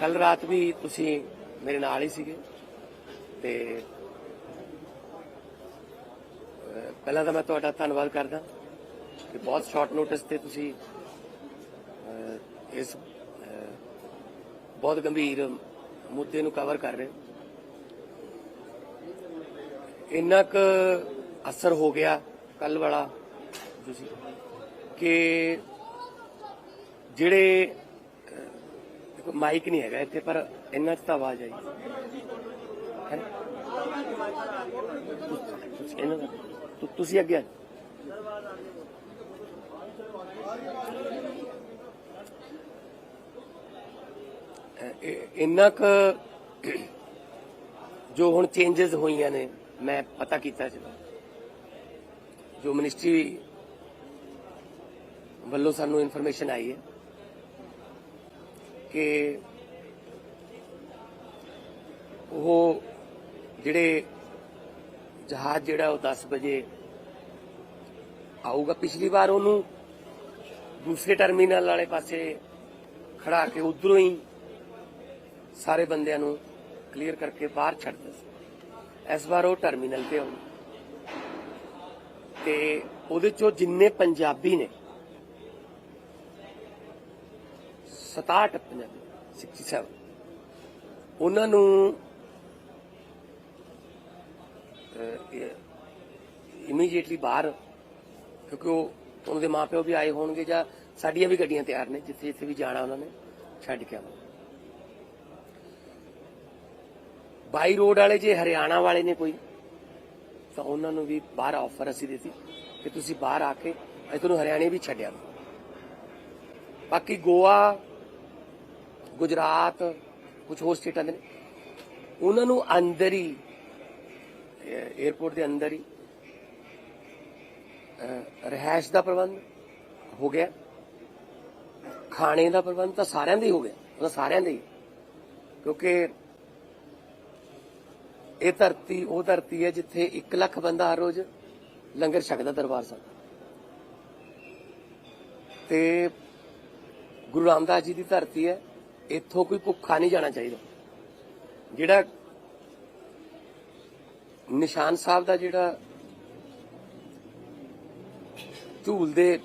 ਕੱਲ ਰਾਤ ਵੀ ਤੁਸੀਂ ਮੇਰੇ ਨਾਲ ਹੀ ਸੀਗੇ ਤੇ ਪਹਿਲਾਂ ਤਾਂ ਮੈਂ ਤੁਹਾਡਾ ਧੰਨਵਾਦ ਕਰਦਾ ਕਿ ਬਹੁਤ ਸ਼ਾਰਟ ਨੋਟਿਸ ਤੇ ਤੁਸੀਂ ਇਸ ਬਹੁਤ ਗੰਭੀਰ ਮੁੱਦੇ ਨੂੰ ਕਵਰ ਕਰ ਰਹੇ ਹੋ। ਇੰਨਾ ਕੁ ਅਸਰ ਹੋ ਗਿਆ ਕੱਲ ਵਾਲਾ ਤੁਸੀਂ ਕਿ ਜਿਹੜੇ ਮਾਈਕ ਨਹੀਂ ਹੈਗਾ ਇੱਥੇ, ਪਰ ਇੰਨਾ ਚ ਤਾਂ ਆਵਾਜ਼ ਆਈ। ਹੈ ਤੁਸੀਂ- ਇਹਨਾਂ ਦਾ ਤੁਸੀਂ ਅੱਗੇ ਆ ਇੰਨਾ ਕੁ ਜੋ ਹੁਣ ਚੇਂਜਸ ਹੋਈਆਂ ਨੇ, ਮੈਂ ਪਤਾ ਕੀਤਾ ਸੀ। ਜੋ ਮਿਨਿਸਟਰੀ ਵੱਲੋਂ ਸਾਨੂੰ ਇਨਫੋਰਮੇਸ਼ਨ ਆਈ ਹੈ। ਕਿ ਉਹ ਜਿਹੜੇ ਜਹਾਜ਼ ਜਿਹੜਾ ਉਹ 10 ਵਜੇ ਆਊਗਾ, ਪਿਛਲੀ ਵਾਰ ਉਹਨੂੰ ਦੂਸਰੇ ਟਰਮੀਨਲ ਵਾਲੇ ਪਾਸੇ ਖੜਾ ਕੇ ਉਧਰੋਂ ਹੀ ਸਾਰੇ ਬੰਦਿਆਂ ਨੂੰ ਕਲੀਅਰ ਕਰਕੇ ਬਾਹਰ ਛੱਡ ਦਿੱਤਾ। ਸੀ ਇਸ ਵਾਰ ਉਹ ਟਰਮੀਨਲ ਤੇ ਆਉਣ। ਤੇ ਉਹਦੇ ਚੋਂ ਜਿੰਨੇ ਪੰਜਾਬੀ ਨੇ 67 ਪੰਜਾਬੀ 67 ਉਹਨਾਂ ਨੂੰ ਇਮੀਡੀਏਟਲੀ ਬਾਹਰ, ਕਿਉਂਕਿ ਉਹ ਉਹਨਾਂ ਦੇ ਮਾਪਿਓ ਵੀ ਆਏ ਹੋਣਗੇ ਜਾਂ ਸਾਡੀਆਂ ਵੀ ਗੱਡੀਆਂ ਤਿਆਰ ਨੇ, ਜਿੱਥੇ ਜਿੱਥੇ ਵੀ ਜਾਣਾ ਉਹਨਾਂ ਨੇ, ਛੱਡ ਕੇ ਆਵਾਂਗੇ। ਬਾਈ ਰੋਡ ਵਾਲੇ ਜੇ ਹਰਿਆਣਾ ਵਾਲੇ ਨੇ ਕੋਈ, ਤਾਂ ਉਹਨਾਂ ਨੂੰ ਵੀ ਬਾਹਰ ਆਫਰ ਅਸੀਂ ਦਿੱਤੀ ਕਿ ਤੁਸੀਂ ਬਾਹਰ ਆ ਕੇ, ਅਸੀਂ ਤੁਹਾਨੂੰ ਹਰਿਆਣੇ ਵੀ ਛੱਡਿਆ। ਬਾਕੀ ਗੋਆ ਗੁਜਰਾਤ ਕੁਝ ਹੋਰ ਸਟੇਟਾਂ ਦੇ ਨੇ। ਉਹਨਾਂ ਨੂੰ ਅੰਦਰ ਹੀ 에어ਪੋਰਟ ਦੇ ਅੰਦਰ ਹੀ ਅਹ, ਰਿਹਾਇਸ਼ ਦਾ ਪ੍ਰਬੰਧ ਹੋ ਗਿਆ। ਖਾਣੇ ਦਾ ਪ੍ਰਬੰਧ ਤਾਂ ਸਾਰਿਆਂ ਦਾ ਹੀ ਹੋ ਗਿਆ। ਉਹ ਸਾਰਿਆਂ ਦਾ ਹੀ। ਕਿਉਂਕਿ ਇਹ ਧਰਤੀ ਉਹ ਧਰਤੀ ਹੈ ਜਿੱਥੇ 1 ਲੱਖ ਬੰਦਾ ਹਰ ਰੋਜ਼ ਲੰਗਰ ਛਕਦਾ ਦਰਬਾਰ ਸਾਹਿਬ। ਤੇ ਗੁਰੂ ਰਾਮਦਾਸ ਜੀ ਦੀ ਧਰਤੀ ਹੈ। ਇੱਥੋਂ ਕੋਈ ਭੁੱਖਾ ਨਹੀਂ ਜਾਣਾ ਚਾਹੀਦਾ। ਜਿਹੜਾ ਨਿਸ਼ਾਨ ਸਾਹਿਬ ਦਾ ਜਿਹੜਾ ਝੂਲ ਦੇ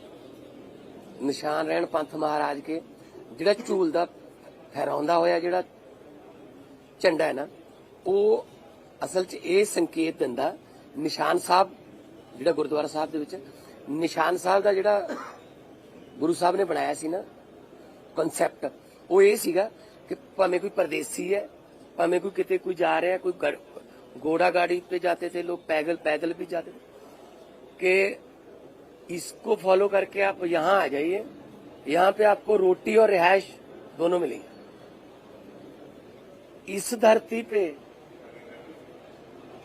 ਨਿਸ਼ਾਨ ਰਹਿਣ ਪੰਥ ਮਹਾਰਾਜ ਕੇ, ਜਿਹੜਾ ਝੂਲ ਦਾ ਫਹਿਰਾਉਂਦਾ ਹੋਇਆ ਜਿਹੜਾ ਝੰਡਾ ਹੈ ਨਾ, ਉਹ ਅਸਲ 'ਚ ਇਹ ਸੰਕੇਤ ਦਿੰਦਾ, ਨਿਸ਼ਾਨ ਸਾਹਿਬ, ਜਿਹੜਾ ਗੁਰਦੁਆਰਾ ਸਾਹਿਬ ਦੇ ਵਿੱਚ, ਨਿਸ਼ਾਨ ਸਾਹਿਬ ਦਾ ਜਿਹੜਾ ਗੁਰੂ ਸਾਹਿਬ ਨੇ ਬਣਾਇਆ ਸੀ ਨਾ ਕਨਸੈਪਟ ਉਹ ਇਹ ਸੀਗਾ ਕਿ ਭਾਵੇਂ ਕੋਈ ਪਰਦੇਸੀ ਹੈ ਭਾਵੇਂ ਕੋਈ ਕਿਤੇ ਕੋਈ ਜਾ ਰਿਹਾ ਕੋਈ ਗੜ- घोड़ा गाड़ी पे जाते थे लोग पैदल पैदल भी जाते थे कि इसको फॉलो करके आप यहाँ आ जाइए यहाँ पे आपको रोटी और रिहायश दोनों मिलेंगे इस धरती पे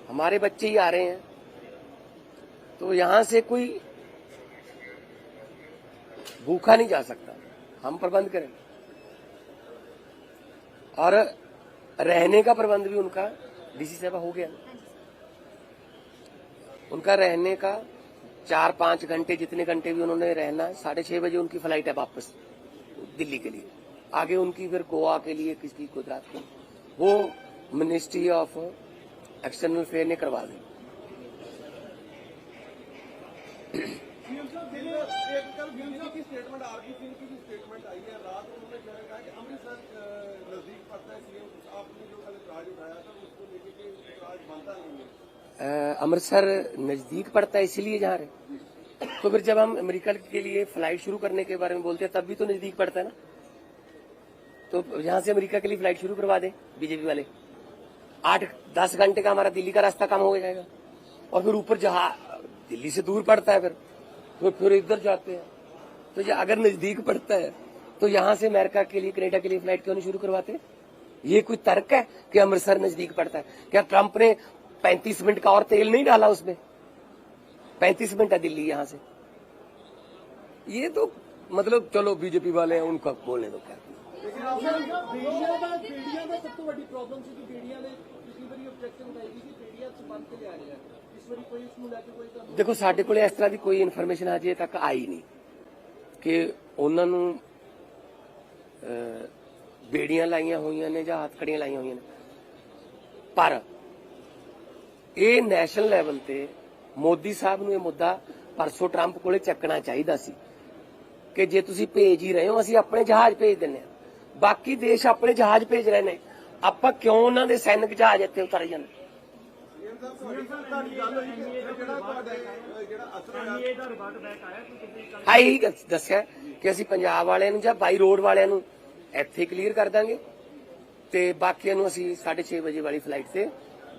हमारे बच्चे ही आ रहे हैं तो यहाँ से कोई भूखा नहीं जा सकता हम प्रबंध करें और रहने का प्रबंध भी उनका डीसी साहब हो गया। उनका रहने का चार पाँच घंटे जितने घंटे भी उन्होंने रहना है साढ़े छह बजे उनकी फ़्लाइट है वापस दिल्ली के लिए। आगे उनकी फिर गोवा के लिए किसकी गुजरात के लिए। वो मिनिस्ट्री ऑफ़ एक्सटर्नल अफेयर ने करवा दी। स्टेटमेंट सिंह की भी स्टेटमेंट आई है। रात उन्होंने कहा कि अमृतसर अमृतसर नज़दीक पड़ता है इसीलिए जा रहे। तो फिर जब हम अमेरिका के लिए फ़्लाइट शुरू करने के बारे में बोलते हैं, तब भी तो नज़दीक पड़ता है ना? तो यहाँ से अमेरिका के लिए फ़्लाइट शुरू करवा दे बीजेपी वाले। आठ, दस घंटे का हमारा दिल्ली का रास्ता कम हो जाएगा। और फिर ऊपर जहाँ, दिल्ली से दूर पड़ता है फिर। फिर फिर इधर जाते हैं। तो ये अगर नज़दीक पड़ता है तो यहाँ से अमेरिका के लिए कनेडा के लिए फ्लाइट क्यों नहीं शुरू करवाते ये कोई तर्क है कि अमृतसर नजदीक पड़ता है क्या ट्रंप ने 35 मिनट का और तेल नहीं डाला उसमें 35 मिनट है दिल्ली यहाँ से ये तो मतलब चलो बीजेपी वाले हैं उनका बोलने दो क्या ਬੇੜੀਆਂ ਦਾ ਬੇੜੀਆਂ ਦਾ ਸਭ ਤੋਂ ਵੱਡੀ ਪ੍ਰੋਬਲਮ ਸੀ ਕਿ ਬੇੜੀਆਂ ਦੇ ਪਿਛਲੀ ਵਾਰੀ ਆਬਜੈਕਸ਼ਨ ਉਠਾਈ ਗਈ ਕਿ ਬੇੜੀਆਂ ਚ ਬੰਦ ਕੇ ਲਿਆ ਰਹੇ ਆ ਇਸ ਵਾਰੀ ਕੋਈ ਇਸ ਨੂੰ ਲੈ ਕੇ ਕੋਈ ਤੁਹਾਨੂੰ ਦੇਖੋ ਸਾਡੇ ਕੋਲੇ ਇਸ ਤਰ੍ਹਾਂ ਦੀ ਕੋਈ ਇਨਫੋਰਮੇਸ਼ਨ ਅਜੇ ਤੱਕ ਆਈ ਨਹੀਂ ਕਿ ਉਹਨਾਂ ਨੂੰ ਅਹ, ਬੇੜੀਆਂ ਲਾਈਆਂ ਹੋਈਆਂ ਨੇ ਜਾਂ ਹੱਥਕੜੀਆਂ ਲਾਈਆਂ ਹੋਈਆਂ ਨੇ। ਪਰ ਇਹ ਨੈਸ਼ਨਲ ਲੈਵਲ ਤੇ ਮੋਦੀ ਸਾਹਿਬ ਨੂੰ ਇਹ ਮੁੱਦਾ ਪਰਸੋਂ ਟਰੰਪ ਕੋਲੇ ਚੱਕਣਾ ਚਾਹੀਦਾ ਸੀ ਕਿ ਜੇ ਤੁਸੀਂ ਭੇਜ ਹੀ ਰਹੇ ਹੋ, ਅਸੀਂ ਆਪਣੇ ਜਹਾਜ਼ ਭੇਜ ਦਿੰਨੇ ਆ ਬਾਕੀ ਦੇਸ਼ ਆਪਣੇ ਜਹਾਜ਼ ਭੇਜ ਰਹੇ ਨੇ। ਆਪਾਂ ਕਿਉਂ ਉਹਨਾਂ ਦੇ ਸੈਨਿਕ ਜਹਾਜ਼ ਇੱਥੇ ਉਤਰ ਜਾਂਦੇ? ਸੀਐਮ ਸਾਹਿਬ ਗੱਲ ਦੱਸਿਆ। ਕਿ ਅਸੀਂ ਪੰਜਾਬ ਵਾਲਿਆਂ ਨੂੰ ਜਾਂ ਬਾਈ ਰੋਡ ਵਾਲਿਆਂ ਨੂੰ ਇੱਥੇ ਕਲੀਅਰ ਕਰ ਦਾਂਗੇ ਤੇ ਬਾਕੀਆਂ ਨੂੰ ਅਸੀਂ 6:30 ਵਜੇ ਵਾਲੀ ਫਲਾਈਟ ਤੇ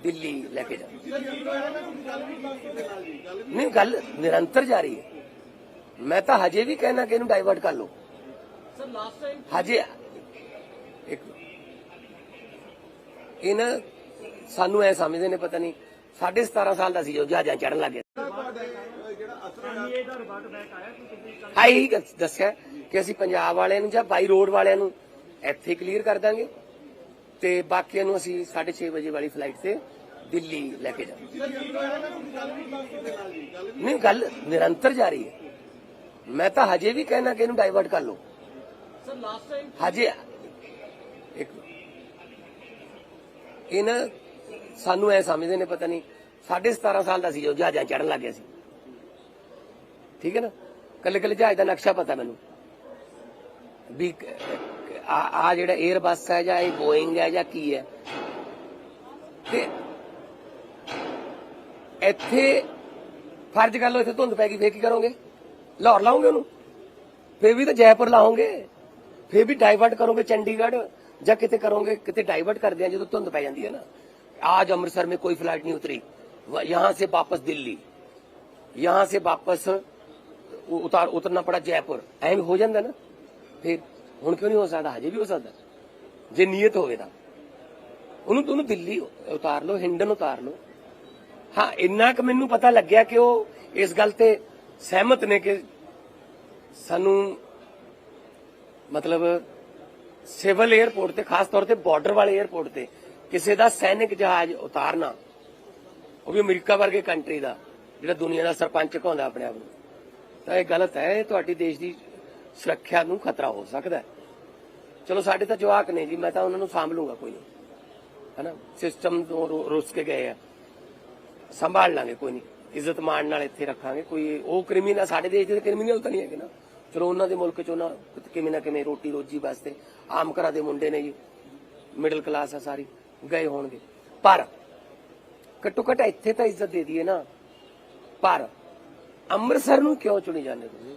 ਦਿੱਲੀ ਲੈ ਕੇ ਜਾਵਾਂਗੇ। ਨਹੀਂ, ਗੱਲ ਨਿਰੰਤਰ ਜਾਰੀ ਹੈ। ਮੈਂ ਤਾਂ ਹਜੇ ਵੀ ਕਹਿਣਾ ਕਿ ਇਹਨੂੰ ਡਾਈਵਰਟ ਕਰ ਲਓ। ਸਰ ਲਾਸਟ ਟਾਈਮ ਹਜੇ ਇੱਕ ਇਹ ਨਾ ਸਾਨੂੰ ਐ ਸਮਝਦੇ ਨੇ, ਪਤਾ ਨਹੀਂ 17.5 ਸਾਲ ਦਾ ਸੀ ਜੋ ਜਹਾਜ਼ਾਂ ਚੜਨ ਲੱਗੇ ਤੁਹਾਡੇ ਅਹ, ਜਿਹੜਾ ਅਸਰ ਹੋਇਆ ਹਾਂ, ਇਹੀ ਦੱਸਿਆ ਕਿ ਅਸੀਂ ਪੰਜਾਬ ਵਾਲਿਆਂ ਨੂੰ ਜਾਂ ਬਾਈ ਰੋਡ ਵਾਲਿਆਂ ਨੂੰ ਇੱਥੇ ਕਲੀਅਰ ਕਰ ਦਾਂਗੇ ਤੇ ਬਾਕੀਆਂ ਨੂੰ ਅਸੀਂ 6:30 ਵਜੇ ਵਾਲੀ ਫਲਾਈਟ ਤੇ ਦਿੱਲੀ ਲੈ ਕੇ ਜਾਵਾਂਗੇ। ਗੱਲ ਨਹੀਂ, ਗੱਲ ਨਿਰੰਤਰ ਜਾਰੀ ਹੈ। ਮੈਂ ਤਾਂ ਹਜੇ ਵੀ ਕਹਿਣਾ ਕਿ ਇਹਨੂੰ ਡਾਈਵਰਟ ਕਰ ਲਓ। ਸਰ ਲਾਸਟ ਟਾਈਮ ਹਜੇ ਇੱਕ ਇਹ ਨਾ ਸਾਨੂੰ ਐ ਸਮਝਦੇ ਨੇ, ਪਤਾ ਨਹੀਂ 17.5 ਸਾਲ ਦਾ ਸੀ ਜੋ ਜਹਾਜ਼ਾਂ ਚੜਨ ਲੱਗ ਗਿਆ ਸੀ। ਠੀਕ ਹੈ ਨਾ? ਕੱਲੇ ਕੱਲੇ ਜਹਾਜ਼ ਦਾ ਨਕਸ਼ਾ ਪਤਾ ਮੈਨੂੰ। ਵੀ ਆ ਜਿਹੜਾ 에ਅਰਬਸ ਹੈ ਜਾਂ ਇਹ ਬੋਇੰਗ ਹੈ ਜਾਂ ਕੀ ਹੈ। ਤੇ ਇੱਥੇ ਫਰਜ਼ ਕਰ ਲਓ ਇੱਥੇ ਧੁੰਦ ਪੈ ਗਈ, ਫੇਰ ਕੀ ਕਰੋਗੇ? ਲਾਹੌਰ ਲਾਉਂਗੇ ਉਹਨੂੰ? ਫੇਰ ਵੀ ਤਾਂ ਜੈਪੁਰ ਲਾਉਂਗੇ ਫੇਰ ਵੀ ਡਾਈਵਰਟ ਕਰੋਗੇ ਚੰਡੀਗੜ੍ਹ ਜਾਂ ਕਿਤੇ ਕਰੋਗੇ, ਕਿਤੇ ਡਾਈਵਰਟ ਕਰਦੇ ਆ ਜਦੋਂ ਧੁੰਦ ਪੈ ਜਾਂਦੀ ਹੈ ਨਾ। ਆਜ ਅੰਮ੍ਰਿਤਸਰ में ਕੋਈ ਫਲਾਈਟ ਨਹੀਂ ਉਤਰੀ। ਯਹਾਂ ਸੇ ਵਾਪਸ ਦਿੱਲੀ। यहाँ ਸੇ ਵਾਪਸ ਉਤਾਰ ਉਤਰਨਾ ਪੜਾ ਜੈਪੁਰ। ਐਵੇਂ ਹੋ ਜਾਂਦਾ ਨਾ। ਫਿਰ ਹੁਣ ਕਿਉਂ ਨਹੀਂ ਹੋ ਸਕਦਾ? ਹਜੇ ਵੀ ਹੋ ਸਕਦਾ। ਜੇ ਨੀਅਤ ਹੋਵੇ ਤਾਂ। ਉਹਨੂੰ ਤੂੰ ਦਿੱਲੀ ਉਤਾਰ ਲਓ, ਹਿੰਡਨ ਉਤਾਰ ਲਓ। ਹਾਂ, ਇੰਨਾ ਕਿ ਮੈਨੂੰ ਪਤਾ ਲੱਗਿਆ ਕਿ ਉਹ ਇਸ ਗੱਲ ਤੇ ਸਹਿਮਤ ਨੇ ਕਿ ਸਾਨੂੰ ਮਤਲਬ ਸਿਵਲ 에ਅਰਪੋਰਟ ਤੇ, ਖਾਸ ਤੌਰ ਤੇ ਬਾਰਡਰ ਵਾਲੇ 에ਅਰਪੋਰਟ ਤੇ ਕਿਸੇ ਦਾ ਸੈਨਿਕ ਜਹਾਜ਼ ਉਤਾਰਨਾ, ਉਹ ਵੀ ਅਮਰੀਕਾ ਵਰਗੇ ਕੰਟਰੀ ਦਾ, ਜਿਹੜਾ ਦੁਨੀਆ ਦਾ ਸਰਪੰਚ ਕਹਾਉਂਦਾ ਆਪਣੇ ਆਪ ਨੂੰ। ਤਾਂ ਇਹ ਗਲਤ ਹੈ, ਇਹ ਤੁਹਾਡੀ ਦੇਸ਼ ਦੀ ਸੁਰੱਖਿਆ ਨੂੰ ਖਤਰਾ ਹੋ ਸਕਦਾ ਹੈ। ਚਲੋ, ਸਾਡੇ ਤਾਂ ਜਵਾਕ ਨੇ ਜੀ, ਮੈਂ ਤਾਂ ਉਹਨਾਂ ਨੂੰ ਸਾਂਭ ਲੂੰਗਾ ਕੋਈ ਨਹੀਂ ਹੈਨਾ? ਸਿਸਟਮ ਤੋਂ ਰੁੱਸ ਕੇ ਗਏ ਆ। ਸੰਭਾਲ ਲਾਂਗੇ ਕੋਈ ਨਹੀਂ ਇੱਜ਼ਤ ਮਾਣ ਨਾਲ ਇੱਥੇ ਰੱਖਾਂਗੇ, ਕੋਈ ਉਹ ਕ੍ਰਿਮੀਨਲ ਸਾਡੇ ਦੇਸ਼ ਦੇ ਕ੍ਰਿਮੀਨਲ ਤਾਂ ਨਹੀਂ ਹੈਗੇ ਨਾ। ਚਲੋ, ਉਹਨਾਂ ਦੇ ਮੁਲਕ ਚ ਉਹਨਾਂ ਕਿਵੇਂ ਨਾ ਕਿਵੇਂ ਰੋਟੀ ਰੋਜੀ ਵਾਸਤੇ ਆਮ ਘਰਾਂ ਦੇ ਮੁੰਡੇ ਨੇ ਜੀ ਮਿਡਲ ਕਲਾਸ ਆ ਸਾਰੀ, ਗਏ ਹੋਣਗੇ। ਪਰ ਘੱਟੋ ਘੱਟ ਇੱਥੇ ਤਾਂ ਇੱਜ਼ਤ ਦੇ ਦਈਏ ਨਾ। ਪਰ ਅੰਮ੍ਰਿਤਸਰ ਨੂੰ ਕਿਉਂ ਚੁਣੀ ਜਾਂਦੇ ਤੁਸੀਂ?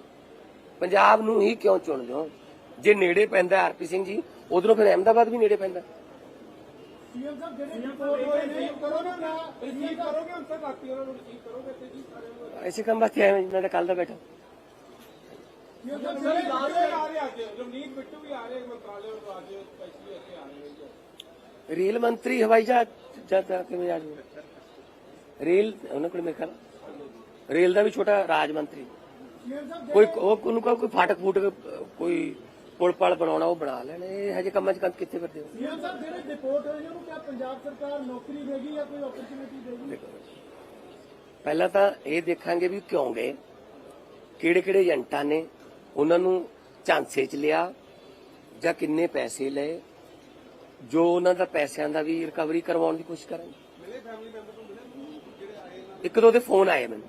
ਪੰਜਾਬ ਨੂੰ ਹੀ ਕਿਉਂ ਚੁਣਦੇ ਹੋ? ਜੇ ਨੇੜੇ ਪੈਂਦਾ ਆਰਪੀ ਸਿੰਘ ਜੀ ਉਧਰੋਂ ਫਿਰ ਅਹਿਮਦਾਬਾਦ ਵੀ ਨੇੜੇ ਪੈਂਦਾ ਸੀਐਮ ਸਾਹਿਬ ਜਿਹੜੇ ਰਿਪੋਰਟ ਹੋਏ ਨੇ ਕਰੋਗੇ ਨਾ ਰਿਸੀਵ ਕਰੋਗੇ ਹੁਣ ਸਰ ਰਾਤੀ ਉਹਨਾਂ ਨੂੰ ਰਿਸੀਵ ਕਰੋਗੇ ਤੇ ਜੀ ਸਾਰੇ ਨੂੰ। ਐਸੇ ਕੰਮ ਵਾਸਤੇ ਆਏ ਮੈਂ ਤਾਂ ਕੱਲ ਦਾ ਬੈਠਾ। ਸੀਐਮ ਸਾਹਿਬ ਸਾਰੇ ਲਾਸਟ ਆ ਰਹੇ ਅੱਜ ਰਵਨੀਤ ਬਿੱਟੂ ਵੀ ਆ ਰਹੇ ਮੰਤਰਾਲੇ ਤੋਂ ਅੱਜ ਸਪੈਸ਼ਲੀ ਇੱਥੇ ਆ ਰਹੇ ਨੇ ਰੇਲ ਮੰਤਰੀ ਹਵਾਈ ਜਹਾਜ਼ ਜਦ ਕਿਵੇਂ ਆ ਜੂ ਰੇਲ ਉਹਨਾਂ ਕੋਲ ਮੇਰੇ ਖਿਆਲ ਰੇਲ ਦਾ ਵੀ ਛੋਟਾ ਰਾਜ ਮੰਤਰੀ। ਕੋਈ ਉਹ ਉਹਨੂੰ ਕਹੋ ਕੋਈ ਫਾਟਕ ਫੂਟਕ ਅਹ, ਕੋਈ ਪੁਲ ਪਲ ਬਣਾਉਣਾ ਉਹ ਬਣਾ ਲੈਣ। ਇਹ ਹਜੇ ਕੰਮਾਂ 'ਚ ਕੰਮ ਕਿੱਥੇ ਫਿਰਦੇ ਹੋ? ਸੀਐਮ ਸਾਹਿਬ ਜਿਹੜੇ ਰਿਪੋਰਟ ਹੋਏ ਨੇ ਉਹਨੂੰ ਕਿਹਾ ਪੰਜਾਬ ਸਰਕਾਰ ਨੌਕਰੀ ਦੇਗੀ ਜਾਂ ਕੋਈ ਓਪਰਚੁਨਿਟੀ ਦੇਗੀ। ਦੇਖੋ ਪਹਿਲਾਂ ਤਾਂ ਇਹ ਦੇਖਾਂਗੇ ਵੀ ਕਿਉਂ ਗਏ। ਕਿਹੜੇ ਕਿਹੜੇ ਏਜੰਟਾਂ ਨੇ ਉਹਨਾਂ ਨੂੰ ਝਾਂਸੇ 'ਚ ਲਿਆ ਜਾਂ ਕਿੰਨੇ ਪੈਸੇ ਲਏ ਜੋ ਉਹਨਾਂ ਦਾ ਪੈਸਿਆਂ ਦਾ ਵੀ ਰਿਕਵਰੀ ਕਰਵਾਉਣ ਦੀ ਕੋਸ਼ਿਸ਼ ਕਰਾਂਗੇ ਇੱਕ ਦੋ ਦੇ ਫੋਨ ਆਏ ਮੈਨੂੰ।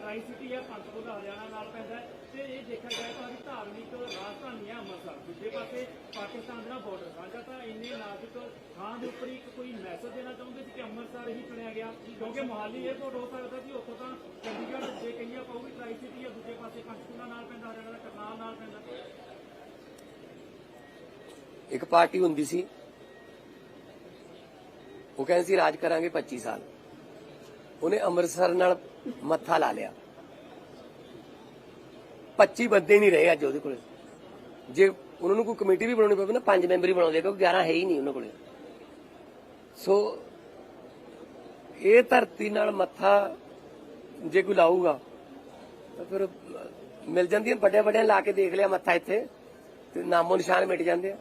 ਟਰਾਈ ਸਿਟੀ ਹੈ ਪੰਚਕੂਲਾ ਹਰਿਆਣਾ ਨਾਲ ਪੈਂਦਾ ਤੇ ਇਹ ਦੇਖਿਆ ਜਾਏ ਤਾਂ ਵੀ ਧਾਰਮਿਕ ਰਾਜਧਾਨੀ ਹੈ ਅੰਮ੍ਰਿਤਸਰ। ਦੂਜੇ ਪਾਸੇ ਪਾਕਿਸਤਾਨ ਦਾ ਬਾਰਡਰ ਸਾਂਝਾ ਤਾਂ ਇੰਨੇ ਨਾਜ਼ੁਕ ਥਾਂ ਦੇ ਉੱਪਰ ਇੱਕ ਕੋਈ ਮੈਸੇਜ ਦੇਣਾ ਚਾਹੁੰਦੇ ਸੀ ਕਿ ਅੰਮ੍ਰਿਤਸਰ ਹੀ ਚੁਣਿਆ ਗਿਆ? ਕਿਉਂਕਿ ਮੁਹਾਲੀ 에ਅਰਪੋਰਟ ਹੋ ਸਕਦਾ ਸੀ, ਉੱਥੋਂ ਤਾਂ ਚੰਡੀਗੜ੍ਹ ਜੇ ਕਹੀਏ ਆਪਾਂ ਟਰਾਈ ਸਿਟੀ ਹੈ ਦੂਜੇ ਪਾਸੇ ਪੰਚਕੂਲਾ ਨਾਲ ਪੈਂਦਾ, ਹਰਿਆਣਾ ਦਾ ਕਰਨਾਲ ਨਾਲ ਪੈਂਦਾ। ਇੱਕ ਪਾਰਟੀ ਹੁੰਦੀ ਸੀ। ਉਹ ਕਹਿੰਦੇ ਸੀ, ਰਾਜ ਕਰਾਂਗੇ 25 ਸਾਲ। ਉਹਨੇ ਅੰਮ੍ਰਿਤਸਰ ਨਾਲ ਮੱਥਾ ਲਾ ਲਿਆ। 25 ਬੰਦੇ ਨਹੀਂ ਰਹੇ ਅੱਜ ਉਹਦੇ ਕੋਲ। ਜੇ ਉਹਨਾਂ ਨੂੰ ਕੋਈ ਕਮੇਟੀ ਵੀ ਬਣਾਉਣੀ ਪਵੇ ਨਾ, ਪੰਜ ਮੈਂਬਰੀ ਬਣਾਉਂਦੇ ਕਿਉਂਕਿ 11 ਹੈ ਹੀ ਨਹੀਂ ਉਹਨਾਂ ਕੋਲੇ। ਸੋ ਇਹ ਧਰਤੀ ਨਾਲ ਮੱਥਾ ਜੇ ਕੋਈ ਲਾਊਗਾ, ਤਾਂ ਫਿਰ ਮਿਲ ਜਾਂਦੀਆਂ ਵੱਡੇ ਵੱਡੇ ਲਾ ਕੇ ਦੇਖ ਲਿਆ ਮੱਥਾ ਇੱਥੇ, ਤੇ ਨਾਮੋ ਨਿਸ਼ਾਨ ਮਿਟ ਜਾਂਦੇ ਆ।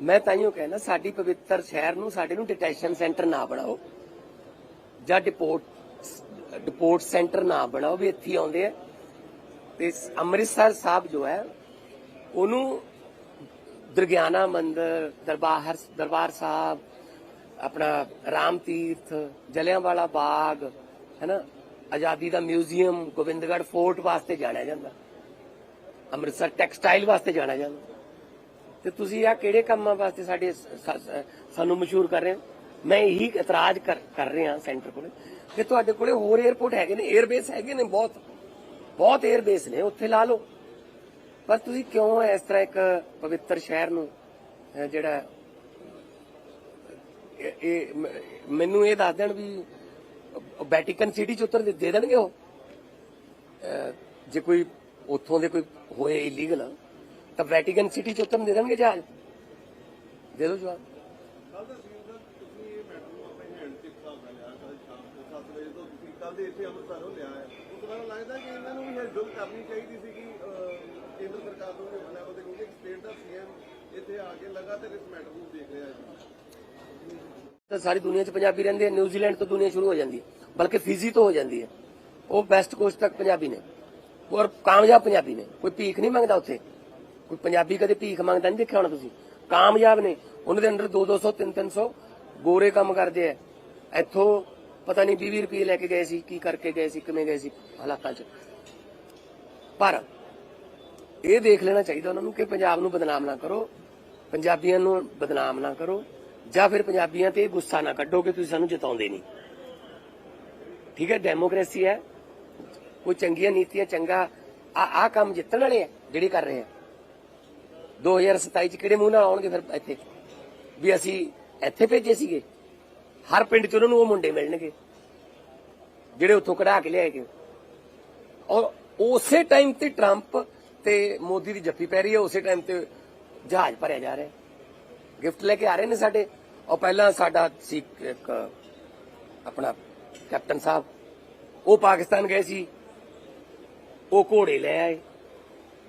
ਮੈਂ ਤਾਈਓ ਕਹਿਣਾ, ਸਾਡੀ ਪਵਿੱਤਰ ਸ਼ਹਿਰ ਨੂੰ, ਸਾਡੇ ਨੂੰ ਡਿਟੈਸ਼ਨ ਸੈਂਟਰ ਨਾ ਬਣਾਓ। ਜਾਂ ਡਿਪੋਰਟ ਡਿਪੋਰਟ ਸੈਂਟਰ ਨਾ ਬਣਾਓ ਵੀ ਇੱਥੇ ਹੀ ਆਉਂਦੇ ਆ। ਤੇ ਅੰਮ੍ਰਿਤਸਰ ਸਾਹਿਬ ਜੋ ਹੈ, ਉਹਨੂੰ ਦਰਗਿਆਨਾ ਮੰਦਰ, ਦਰਬਾਰ ਦਰਬਾਰ ਸਾਹਿਬ, ਆਪਣਾ ਰਾਮ ਤੀਰਥ, ਜਲਿਆਂਵਾਲਾ ਬਾਗ, ਹੈਨਾ? ਆਜ਼ਾਦੀ ਦਾ ਮਿਊਜ਼ੀਅਮ ਗੋਬਿੰਦਗੜ ਫੋਰਟ ਵਾਸਤੇ ਜਾਣਿਆ ਜਾਂਦਾ। ਅੰਮ੍ਰਿਤਸਰ ਟੈਕਸਟਾਈਲ ਵਾਸਤੇ ਜਾਣਿਆ ਜਾਂਦਾ। ਤੇ ਤੁਸੀਂ ਆ ਕਿਹੜੇ ਕੰਮਾਂ ਵਾਸਤੇ ਸਾਡੇ ਸਾਨੂੰ ਮਸ਼ਹੂਰ ਕਰ ਰਹੇ ਹੋ? ਮੈਂ ਇਹੀ ਇਤਰਾਜ਼ ਕਰ ਰਿਹਾ ਸੈਂਟਰ ਕੋਲੇ। ਕਿ ਤੁਹਾਡੇ ਕੋਲੇ ਹੋਰ 에어ਪੋਰਟ ਹੈਗੇ ਨੇ 에ਅਰਬੇਸ ਹੈਗੇ ਨੇ ਬਹੁਤ। ਬਹੁਤ 에ਅਰਬੇਸ ਨੇ, ਉੱਥੇ ਲਾ ਲਓ। ਪਰ ਤੁਸੀਂ ਕਿਉਂ ਇਸ ਤਰ੍ਹਾਂ ਇੱਕ ਪਵਿੱਤਰ ਸ਼ਹਿਰ ਨੂੰ ਜਿਹੜਾ, ਇਹ- ਮੈਨੂੰ ਇਹ ਦੱਸ ਦੇਣ ਵੀ ਵੈਟੀਕਨ ਸਿਟੀ ਚ ਉੱਤਰ ਦੇ ਦੇਣਗੇ ਉਹ? ਜੇ ਕੋਈ ਉੱਥੋਂ ਦੇ ਕੋਈ ਹੋਏ ਇਲੀਗਲ ਤਾਂ ਵੈਟੀਕਨ ਸਿਟੀ ਚ ਉਤਰਨ ਦੇ ਦੇਣਗੇ ਜਹਾਜ਼? ਦੇ ਦੋ ਜਵਾਬ। ਕੱਲ ਦੇ ਇੱਥੇ ਅੰਮ੍ਰਿਤਸਰੋਂ ਲਿਆ ਹੈ। ਉਸ ਤੋਂ ਬਾਅਦ ਲੱਗਦਾ ਕਿ ਇਹਨਾਂ ਨੂੰ ਵੀ ਹੈਂਡਲ ਕਰਨੀ ਚਾਹੀਦੀ ਸੀ ਕੇਂਦਰ ਸਰਕਾਰ ਨੂੰ ਵੀ ਲੈਵਲ ਤੇ ਕਿਉਂਕਿ ਸਟੇਟ ਦਾ ਸੀਐਮ ਇੱਥੇ ਆ ਕੇ ਲਗਾਤਾਰ ਇਸ ਮੈਟਰ ਨੂੰ ਦੇਖ ਰਿਹਾ ਹੈ। ਤਾਂ ਸਾਰੀ ਦੁਨੀਆ 'ਚ ਪੰਜਾਬੀ ਰਹਿੰਦੇ ਆ ਨਿਊਜ਼ੀਲੈਂਡ ਤੋਂ ਦੁਨੀਆ ਸ਼ੁਰੂ ਹੋ ਜਾਂਦੀ ਹੈ, ਬਲਕਿ ਫਿਜੀ ਤੋਂ ਹੋ ਜਾਂਦੀ ਹੈ। ਉਹ ਵੈਸਟ ਕੋਸਟ ਤੱਕ ਪੰਜਾਬੀ ਨੇ। ਔਰ ਕਾਮਯਾਬ ਪੰਜਾਬੀ ਨੇ। ਕੋਈ ਭੀਖ ਨਹੀਂ ਮੰਗਦਾ ਉੱਥੇ। ਕੋਈ ਪੰਜਾਬੀ ਕਦੇ ਭੀਖ ਮੰਗਦਾ ਨਹੀਂ ਦੇਖਿਆ ਹੋਣਾ ਤੁਸੀਂ। ਕਾਮਯਾਬ ਨੇ। ਉਹਨਾਂ ਦੇ ਅੰਡਰ 2 200 3 300 ਗੋਰੇ ਕੰਮ ਕਰਦੇ ਆ। ਇੱਥੋਂ ਪਤਾ ਨਹੀਂ 20 ਰੁਪਏ ਲੈ ਕੇ ਗਏ ਸੀ, ਕੀ ਕਰਕੇ ਗਏ ਸੀ, ਕਿਵੇਂ ਗਏ ਸੀ ਹਾਲਾਤਾਂ 'ਚ। ਪਰ ਇਹ ਦੇਖ ਲੈਣਾ ਚਾਹੀਦਾ ਉਹਨਾਂ ਨੂੰ ਕਿ ਪੰਜਾਬ ਨੂੰ ਬਦਨਾਮ ਨਾ ਕਰੋ, ਪੰਜਾਬੀਆਂ ਨੂੰ ਬਦਨਾਮ ਨਾ ਕਰੋ, ਜਾਂ ਫਿਰ ਪੰਜਾਬੀਆਂ ਤੇ ਗੁੱਸਾ ਨਾ ਕੱਢੋ ਕਿ ਤੁਸੀਂ ਸਾਨੂੰ ਜਿਤਾਉਂਦੇ ਨਹੀਂ। ਠੀਕ ਹੈ, ਡੈਮੋਕ੍ਰੇਸੀ ਹੈ, ਕੋਈ ਚੰਗੀਆਂ ਨੀਤੀਆਂ, ਚੰਗਾ, ਆ ਆ ਕੰਮ ਜਿੱਤਣ ਵਾਲੇ ਆ, ਜਿਹੜੇ ਕਰ ਰਹੇ ਆ। 2027 ਚ ਕਿਹੜੇ ਮੂੰਹ ਨਾਲ ਆਉਣਗੇ ਫਿਰ ਇੱਥੇ? ਵੀ ਅਸੀਂ ਇੱਥੇ ਭੇਜੇ ਸੀਗੇ। ਹਰ ਪਿੰਡ ਚ ਉਹਨਾਂ ਨੂੰ ਉਹ ਮੁੰਡੇ ਮਿਲਣਗੇ, ਜਿਹੜੇ ਉੱਥੋਂ ਕਢਾ ਕੇ ਲਿਆਏ ਗਏ। ਔਰ ਉਸੇ ਟਾਈਮ ਤੇ ਟਰੰਪ ਤੇ ਮੋਦੀ ਦੀ ਜੱਫੀ ਪੈ ਰਹੀ ਹੈ, ਉਸੇ ਟਾਈਮ ਤੇ ਜਹਾਜ਼ ਭਰਿਆ ਜਾ ਰਿਹਾ ਗਿਫਟ ਲੈ ਕੇ ਆ ਰਹੇ ਨੇ ਸਾਡੇ। ਔਰ ਪਹਿਲਾਂ ਸਾਡਾ ਸੀ ਇੱਕ, ਆਪਣਾ ਕੈਪਟਨ ਸਾਹਿਬ, ਉਹ ਪਾਕਿਸਤਾਨ ਗਏ ਸੀ, ਉਹ ਘੋੜੇ ਲੈ ਆਏ।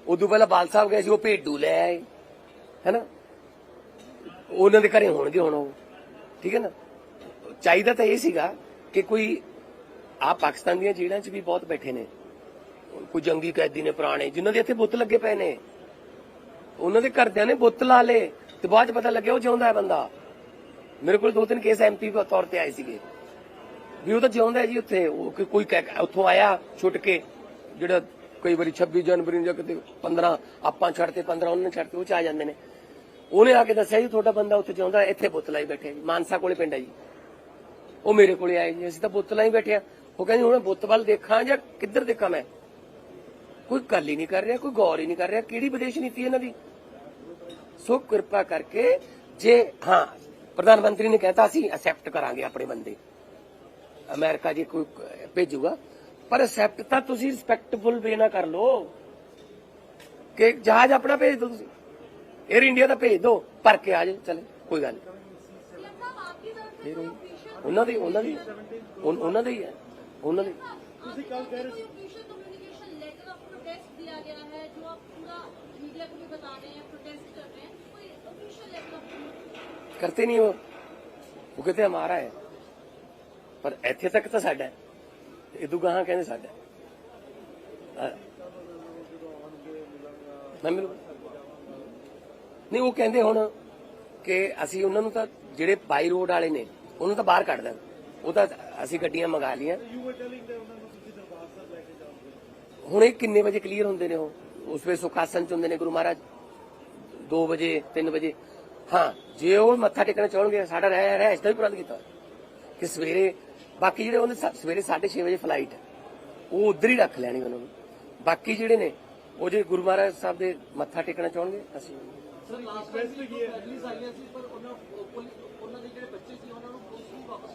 ਉਦੋਂ ਪਹਿਲਾਂ ਬਾਲ ਸਾਹਿਬ ਗਏ ਸੀ, ਉਹ ਭੇਡੂ ਲੈ ਆਏ। ਹੈਨਾ? ਉਹਨਾਂ ਦੇ ਘਰੇ ਹੋਣਗੇ ਹੁਣ ਉਹ। ਠੀਕ ਹੈ ਨਾ? ਚਾਹੀਦਾ ਤਾਂ ਇਹ ਸੀਗਾ ਕਿ ਕੋਈ ਆ ਪਾਕਿਸਤਾਨ ਦੀਆਂ ਜੇਲ੍ਹਾਂ 'ਚ ਵੀ ਬਹੁਤ ਬੈਠੇ ਨੇ। ਕੋਈ ਜੰਗੀ ਕੈਦੀ ਨੇ, ਪੁਰਾਣੇ, ਜਿਨ੍ਹਾਂ ਦੇ ਇੱਥੇ ਬੁੱਤ ਲੱਗੇ ਪਏ ਨੇ। ਉਹਨਾਂ ਦੇ ਘਰਦਿਆਂ ਨੇ ਬੁੱਤ ਲਾ ਲੇ ਤੇ ਬਾਅਦ ਚ ਪਤਾ ਲੱਗਿਆ ਉਹ ਜਿਉਂਦਾ ਹੈ ਬੰਦਾ। ਮੇਰੇ ਕੋਲ ਦੋ ਤਿੰਨ ਕੇਸ ਐਮਪੀ ਦੇ ਤੌਰ ਤੇ ਆਏ ਸੀਗੇ। ਵੀ ਉਹ ਤਾਂ ਜਿਉਂਦਾ ਹੈ ਜੀ ਉੱਥੇ। ਉਹ ਕੋਈ ਉੱਥੋਂ ਆਇਆ ਛੁੱਟ ਕੇ, ਜਿਹੜਾ ਕਈ ਵਾਰੀ 26 ਜਨਵਰੀ ਨੂੰ ਜਾਂ ਕਿਤੇ 15 ਆਪਾਂ ਛੱਡਤੇ 15 ਉਹਨਾਂ ਨੇ ਛੱਡਤੇ, ਉਹ ਚ ਆ ਜਾਂਦੇ ਨੇ। ਉਹਨੇ ਆ ਕੇ ਦੱਸਿਆ ਜੀ, ਤੁਹਾਡਾ ਬੰਦਾ ਉੱਥੇ ਜਿਉਂਦਾ ਇੱਥੇ ਬੁੱਤ ਲਾਈ ਬੈਠੇ। ਜੀ ਮਾਨਸਾ ਕੋਲੇ ਪਿੰਡ ਹੈ ਜੀ। ਉਹ ਮੇਰੇ ਕੋਲੇ ਆਏ ਜੀ ਅਸੀਂ ਤਾਂ ਬੁੱਤ ਲਾਈ ਬੈਠੇ ਆ। ਉਹ ਕਹਿੰਦੀ ਹੁਣ ਬੁੱਤ ਵੱਲ ਦੇਖਾਂ ਜਾਂ ਕਿੱਧਰ ਦੇਖਾਂ ਮੈਂ? ਕੋਈ ਗੱਲ ਹੀ ਨਹੀਂ ਕਰ ਰਿਹਾ ਕੋਈ ਗੌਰ ਹੀ ਨਹੀਂ ਕਰ ਰਿਹਾ ਕਿਹੜੀ ਵਿਦੇਸ਼ ਨੀਤੀ ਇਹਨਾਂ ਦੀ? ਸੋ ਕਿਰਪਾ ਕਰਕੇ ਜੇ ਹਾਂ ਪ੍ਰਧਾਨ ਮੰਤਰੀ ਨੇ ਕਹਿਤਾ ਸੀ ਅਸੈਪਟ ਕਰਾਂਗੇ ਆਪਣੇ ਬੰਦੇ। ਅਮਰੀਕਾ ਜੇ ਕੋਈ ਭੇਜੂਗਾ ਪਰ ਅਸੈਪਟ ਤਾਂ ਤੁਸੀਂ ਰਿਸਪੈਕਟਫੁਲ ਵੇ ਨਾਲ ਕਰ ਲਓ। ਕਿ ਜਹਾਜ਼ ਆਪਣਾ ਭੇਜ ਦਿਓ ਤੁਸੀਂ। 에ਅਰ ਇੰਡੀਆ ਦਾ ਭੇਜ ਦਿਓ ਭਰ ਕੇ ਆ ਜਾਏ ਚਲੇ ਕੋਈ ਗੱਲ ਨਹੀਂ। ਉਹਨਾਂ ਦੀ ਉਹਨਾਂ ਦੀ ਉਨ- ਉਹਨਾਂ ਦੇ ਹੀ ਹੈ ਉਹਨਾਂ ਦੇ ਤੁਸੀਂ ਕੱਲ ਕਹਿ ਰਹੇ official communication letter of protest दिया गया है जो आप पूरा मीडिया को भी बता रहे हैं प्रोटेस्ट कर रहे हैं कोई ऑफिशियल लेटर ऑफ करते नहीं हो वो कहते हमारा है पर ਇੱਥੇ ਤੱਕ ਤਾਂ ਸਾਡਾ ਹੈ ਇਦੋਂ ਗਾਹਾਂ ਕਹਿੰਦੇ ਸਾਡਾ ਹੈ। ਅਹ ਮੈਂ ਮਿਲੂ ਨਹੀਂ ਉਹ ਕਹਿੰਦੇ ਹੁਣ ਕਿ ਅਸੀਂ ਉਹਨਾਂ ਨੂੰ ਤਾਂ ਜਿਹੜੇ ਬਾਈ ਰੋਡ ਵਾਲੇ ਨੇ ਉਹਨੂੰ ਤਾਂ ਬਾਹਰ ਕੱਢ ਦੇਣ। ਉਹ ਤਾਂ ਅਸੀਂ ਗੱਡੀਆਂ ਮੰਗਾ ਲੀਆਂ ਹੁਣ ਇਹ ਕਿੰਨੇ ਵਜੇ ਕਲੀਅਰ ਹੁੰਦੇ ਨੇ ਉਹ? ਉਸ ਵੇਲੇ ਸੁਖਾਸਨ ਚ ਹੁੰਦੇ ਨੇ ਗੁਰੂ ਮਹਾਰਾਜ। 2 ਵਜੇ 3 ਵਜੇ। ਹਾਂ, ਜੇ ਉਹ ਮੱਥਾ ਟੇਕਣਾ ਚਾਹਣਗੇ, ਸਾਡਾ ਰਹਿ ਰਹਿ ਇਸ ਦਾ ਵੀ ਪ੍ਰਬੰਧ ਕੀਤਾ। ਕਿ ਸਵੇਰੇ, ਬਾਕੀ ਜਿਹੜੇ ਉਹਨੇ ਸ- ਸਵੇਰੇ 6:30 ਵਜੇ ਫਲਾਈਟ ਉਹ ਉਧਰ ਹੀ ਰੱਖ ਲੈਣੀ ਉਹਨਾਂ ਨੂੰ। ਬਾਕੀ ਜਿਹੜੇ ਨੇ, ਉਹ ਜੇ ਗੁਰੂ ਮਹਾਰਾਜ ਸਾਹਿਬ ਦੇ ਮੱਥਾ ਟੇਕਣਾ ਚਾਹਣਗੇ, ਅਸੀਂ ਸਰ ਲਾਸਟ ਫੈਸਲੇ ਕੀ ਹੈ ਆਈਆਂ ਸੀ, ਪਰ ਉਹਨਾਂ ਉਹਨਾਂ ਦੇ ਜਿਹੜੇ ਵਾਪਸ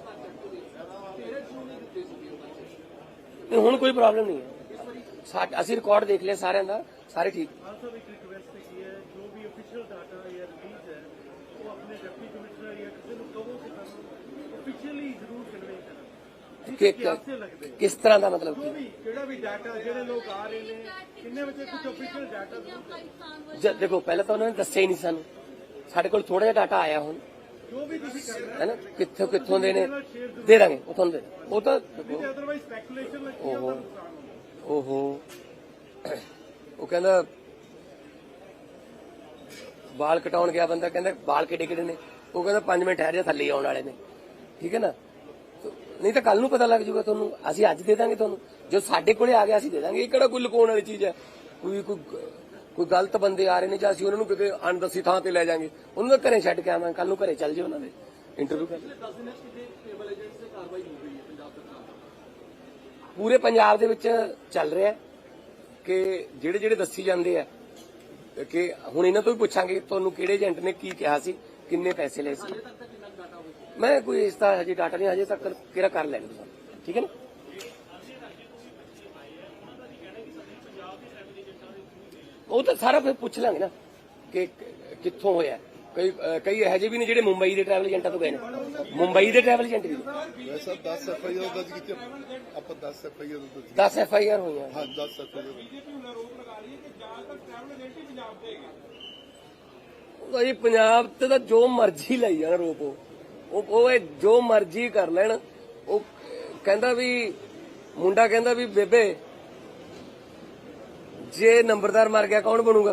ਹੁਣ ਕੋਈ ਪ੍ਰੋਬਲਮ ਨਹੀਂ ਹੈ। ਅਸੀਂ ਰਿਕਾਰਡ ਦੇਖ ਲਿਆ ਸਾਰਿਆਂ ਦਾ ਸਾਰੇ ਠੀਕ। ਹੈ ਕਿਸ ਤਰ੍ਹਾਂ ਦਾ ਮਤਲਬ ਕੀ ਜਿਹੜਾ ਵੀ ਡਾਟਾ ਜਿਹੜੇ ਲੋਕ ਆ ਰਹੇ ਨੇ ਕਿੰਨੇ ਵਿੱਚ ਕੁਝ ਅਫੀਸ਼ੀਅਲ ਡਾਟਾ ਦੇਖੋ ਪਹਿਲਾਂ ਤਾਂ ਉਹਨਾਂ ਨੇ ਦੱਸਿਆ ਹੀ ਨਹੀਂ ਸਾਨੂੰ। ਸਾਡੇ ਕੋਲ ਥੋੜਾ ਜਿਹਾ ਡਾਟਾ ਆਇਆ ਹੁਣ। ਜੋ ਵੀ ਤੁਸੀਂ ਕਰ ਰਹੇ ਹੈ। ਨਾ ਕਿੱਥੋਂ ਕਿੱਥੋਂ ਦੇ ਨੇ? ਦੇ ਦਾਂਗੇ ਉਹ ਤੁਹਾਨੂੰ ਦੇ। ਉਹ ਤਾਂ ਦੇਖੋ, ਹੋ ਅਦਰਵਾਈਜ਼ ਸਪੈਕੂਲੇਸ਼ਨ ਲੱਗੀ ਓਹੋ। ਉਹ ਕਹਿੰਦਾ ਵਾਲ ਕਟਾਉਣ ਗਿਆ ਬੰਦਾ ਕਹਿੰਦਾ ਵਾਲ ਕਿਹੜੇ ਕਿਹੜੇ ਨੇ? ਉਹ ਕਹਿੰਦਾ 5 ਮਿੰਟ ਠਹਿਰ ਜਾ ਥੱਲੇ ਆਉਣ ਵਾਲੇ ਨੇ। ਠੀਕ ਹੈ ਨਾ? ਨਹੀਂ ਤਾਂ ਕੱਲ ਨੂੰ ਪਤਾ ਲੱਗ ਜਾਊਗਾ ਤੁਹਾਨੂੰ। ਅਸੀਂ ਅੱਜ ਦੇ ਦਾਂਗੇ ਤੁਹਾਨੂੰ। ਜੋ ਸਾਡੇ ਕੋਲੇ ਆ ਗਿਆ ਅਸੀਂ ਦੇ ਦਾਂਗੇ। ਇਹ ਕਿਹੜਾ ਕੋਈ ਲੁਕਾਉਣ ਵਾਲੀ ਚੀਜ਼ ਹੈ? ਕੋਈ ਕੋਈ ਕੋਈ ਗਲਤ ਬੰਦੇ ਆ ਰਹੇ ਨੇ ਜਾਂ ਅਸੀਂ ਉਹਨਾਂ ਨੂੰ ਕਿਤੇ ਅਣਦੱਸੀ ਥਾਂ ਤੇ ਲੈ ਜਾਾਂਗੇ, ਉਹਨਾਂ ਦਾ ਘਰੇ ਛੱਡ ਕੇ ਆਵਾਂਗੇ ਕੱਲ ਨੂੰ ਘਰੇ ਚੱਲ ਜਿਓ ਉਹਨਾਂ ਦੇ। ਇੰਟਰਵਿਊ ਕਰ ਪੂਰੇ ਪੰਜਾਬ ਦੇ ਵਿੱਚ ਚੱਲ ਰਿਹਾ ਕਿ ਜਿਹੜੇ ਜਿਹੜੇ ਦੱਸੀ ਜਾਂਦੇ ਆ, ਕਿ ਹੁਣ ਇਹਨਾਂ ਤੋਂ ਵੀ ਪੁੱਛਾਂਗੇ ਤੁਹਾਨੂੰ ਕਿਹੜੇ ਏਜੰਟ ਨੇ ਕੀ ਕਿਹਾ ਸੀ, ਕਿੰਨੇ ਪੈਸੇ ਲਏ ਸੀ। ਮੈਂ ਕੋਈ ਇਸ ਦਾ ਹਜੇ ਡਾਟਾ ਨਹੀਂ, ਹਜੇ ਤੱਕ ਕਿਹੜਾ ਕਰ ਲੈਣਾ ਤੁਸੀਂ ਠੀਕ ਹੈ ਨਾ? ਉਹ ਤਾਂ ਸਾਰਾ ਫਿਰ ਪੁੱਛ ਲਾਂਗੇ ਨਾ ਕਿ ਕਿੱਥੋਂ ਹੋਇਆ। ਕਈ ਕਈ ਇਹੋ ਜਿਹੇ ਵੀ ਨੇ ਜਿਹੜੇ ਮੁੰਬਈ ਦੇ ਟਰੈਵਲ ਏਜੰਟਾਂ ਤੋਂ ਗਏ ਨੇ। ਮੁੰਬਈ ਦੇ ਟਰੈਵਲ ਏਜੰਟ ਵੀ ਵੈਸਾ 10 ਐਫ ਆਈ ਆਰ ਦਰਜ ਕੀਤੇ ਆਪਾਂ 10 ਐਫ ਆਈ ਆਰ ਦਰਜ 10 ਐਫ ਆਈ ਆਰ ਹੋਈਆਂ। ਹਾਂ 10 ਐਫ ਆਈ ਆਰ ਉਹ ਜੀ ਪੰਜਾਬ ਤੇ ਤਾਂ ਜੋ ਮਰਜ਼ੀ ਲਈ ਜਾਣ ਰੋਪ ਉਹ। ਉਹ ਜੋ ਮਰਜ਼ੀ ਕਰ ਲੈਣ। ਉਹ ਕਹਿੰਦਾ ਵੀ ਮੁੰਡਾ ਕਹਿੰਦਾ ਵੀ ਬੇਬੇ ਜੇ ਨੰਬਰਦਾਰ ਮਰ ਗਿਆ ਕੌਣ ਬਣੂਗਾ?